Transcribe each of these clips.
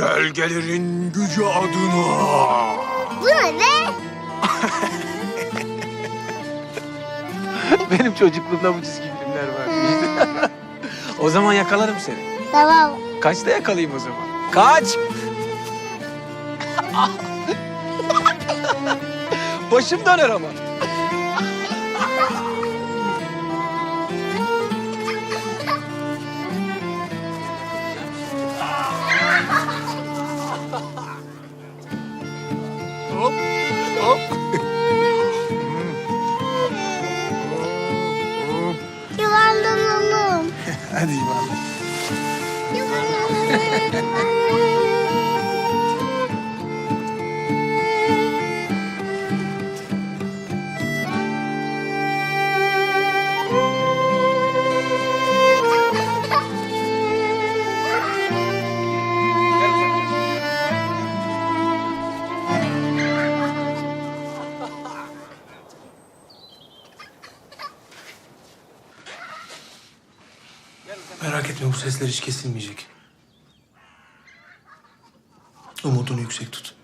Gölgelerin gücü adına. Bu ne be? Benim çocukluğumda bu çizgi filmler vardı. o zaman yakalarım seni. Tamam. Kaçta yakalayayım o zaman? Kaç! Başım döner ama. Merak etme bu sesler hiç kesilmeyecek. Umudunu yüksek tut.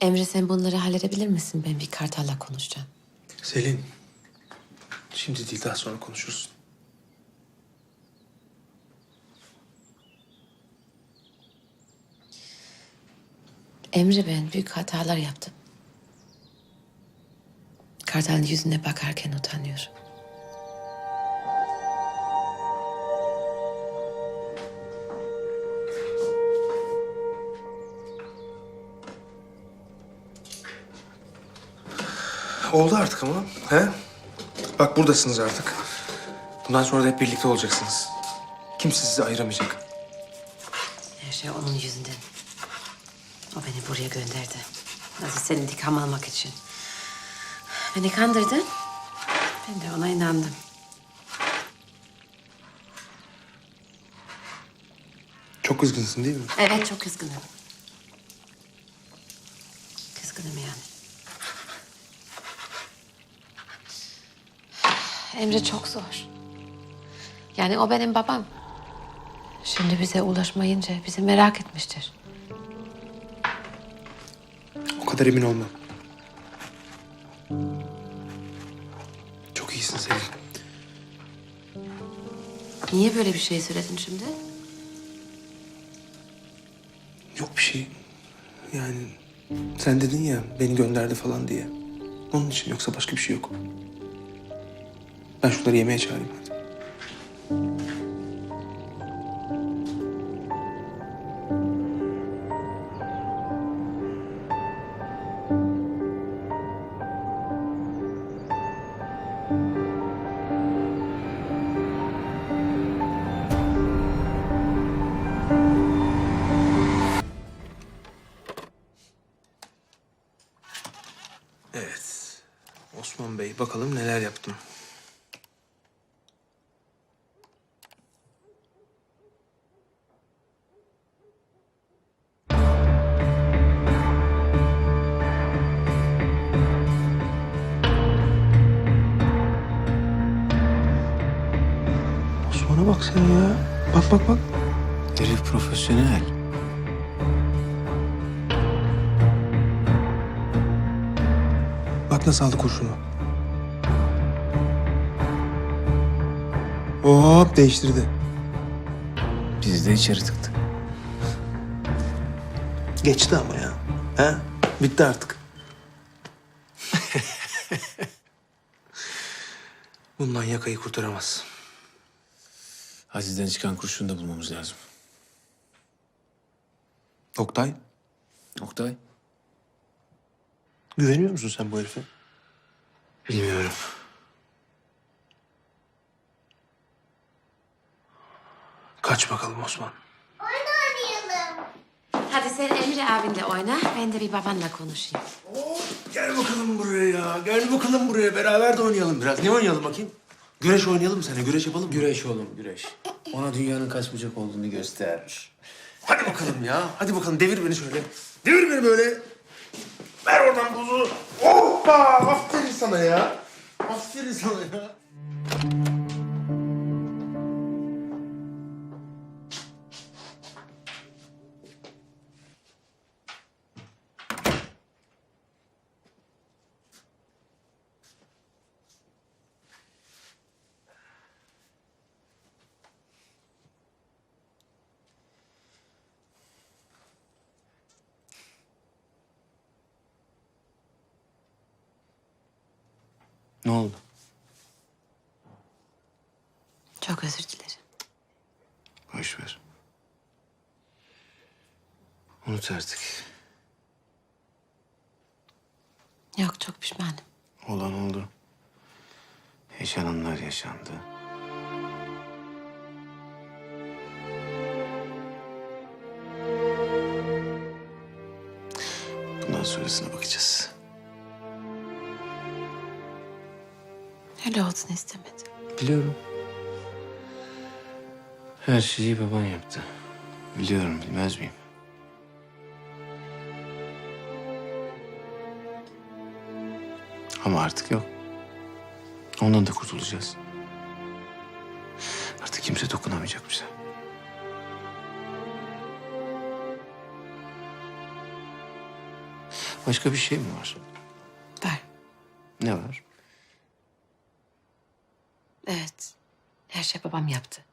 Emre sen bunları halledebilir misin? Ben bir kartalla konuşacağım. Selin. Şimdi değil daha sonra konuşuruz. Emre ben büyük hatalar yaptım. Kartalın yüzüne bakarken utanıyorum. Oldu artık ama. He? Bak buradasınız artık. Bundan sonra da hep birlikte olacaksınız. Kimse sizi ayıramayacak. Her şey onun yüzünden. O beni buraya gönderdi. Nasıl senin intikam almak için. Beni kandırdı. Ben de ona inandım. Çok kızgınsın değil mi? Evet çok kızgınım. Kızgınım yani. Emre çok zor. Yani o benim babam. Şimdi bize ulaşmayınca bizi merak etmiştir. O kadar emin olma. Çok iyisin Selin. Niye böyle bir şey söyledin şimdi? Yok bir şey. Yani sen dedin ya beni gönderdi falan diye. Onun için yoksa başka bir şey yok. Ben şunları yemeğe çağırayım hadi. Osman Bey bakalım neler Osman'a bak sen ya. Bak bak bak. Herif profesyonel. Bak nasıl aldı kurşunu. Hop değiştirdi. Biz de içeri tıktık. Geçti ama ya. He? Bitti artık. Bundan yakayı kurtaramaz. Aziz'den çıkan kurşunu da bulmamız lazım. Oktay, Oktay? güveniyor musun sen bu herife? Bilmiyorum. Kaç bakalım Osman. Hadi sen Emre abinle oyna. Ben de bir babanla konuşayım. Gel bakalım buraya ya. Gel bakalım buraya. Beraber de oynayalım biraz. Ne oynayalım bakayım? Güreş oynayalım mı sana? Güreş yapalım mı? Güreş oğlum güreş. Ona dünyanın kaç bucak olduğunu göster. Hadi bakalım ya. Hadi bakalım devir beni şöyle. Devir beni böyle. Ver oradan buzu. Hoppa! Aferin sana ya. Aferin sana ya. Ne oldu? Çok özür dilerim. Boş ver. Unut artık. Yok çok pişmanım. Olan oldu. Yaşananlar yaşandı. Bundan sonrasına bakacağız. Öyle olsun istemedim. Biliyorum. Her şeyi baban yaptı. Biliyorum, bilmez miyim? Ama artık yok. Ondan da kurtulacağız. Artık kimse dokunamayacak bize. Başka bir şey mi var? Var. Ne var? Evet. Her şey babam yaptı.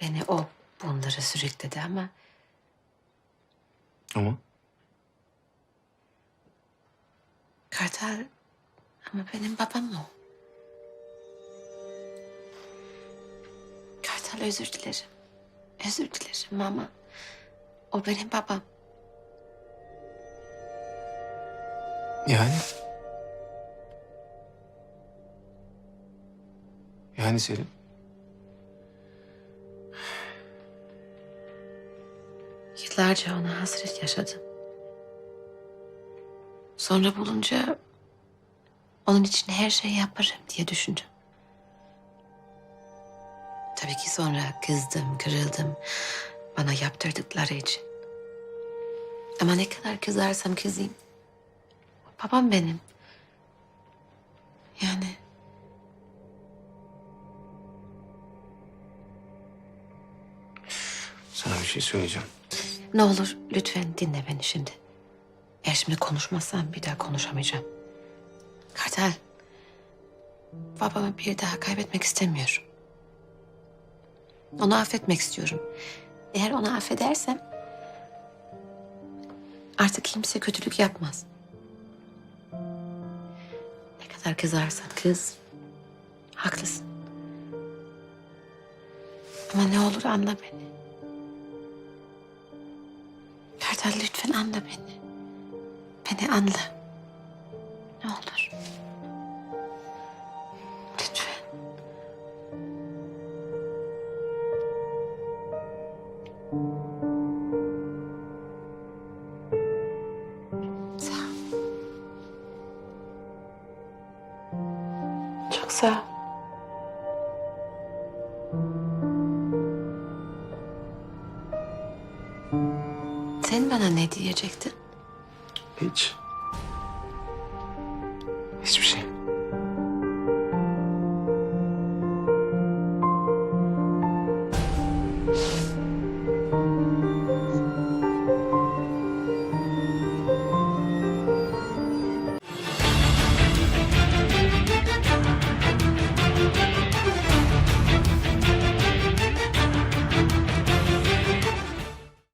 Beni o bunları sürükledi ama Ama Kartal ama benim babam o. Kartal özür dilerim. Özür dilerim ama o benim babam. yani? Yani Selim? Yıllarca ona hasret yaşadım. Sonra bulunca onun için her şeyi yaparım diye düşündüm. Tabii ki sonra kızdım, kırıldım bana yaptırdıkları için. Ama ne kadar kızarsam kızayım. Babam benim. Yani şey söyleyeceğim. ne olur lütfen dinle beni şimdi. Eğer şimdi konuşmazsam bir daha konuşamayacağım. Kartal, babamı bir daha kaybetmek istemiyorum. Onu affetmek istiyorum. Eğer onu affedersem artık kimse kötülük yapmaz. Ne kadar kızarsan kız, haklısın. Ama ne olur anla beni. Kartal lütfen anla beni. Beni anla. Ne olur. Lütfen. Sağ ol. Çok sağ ol. Sen bana ne diyecektin? Hiç. Hiçbir şey.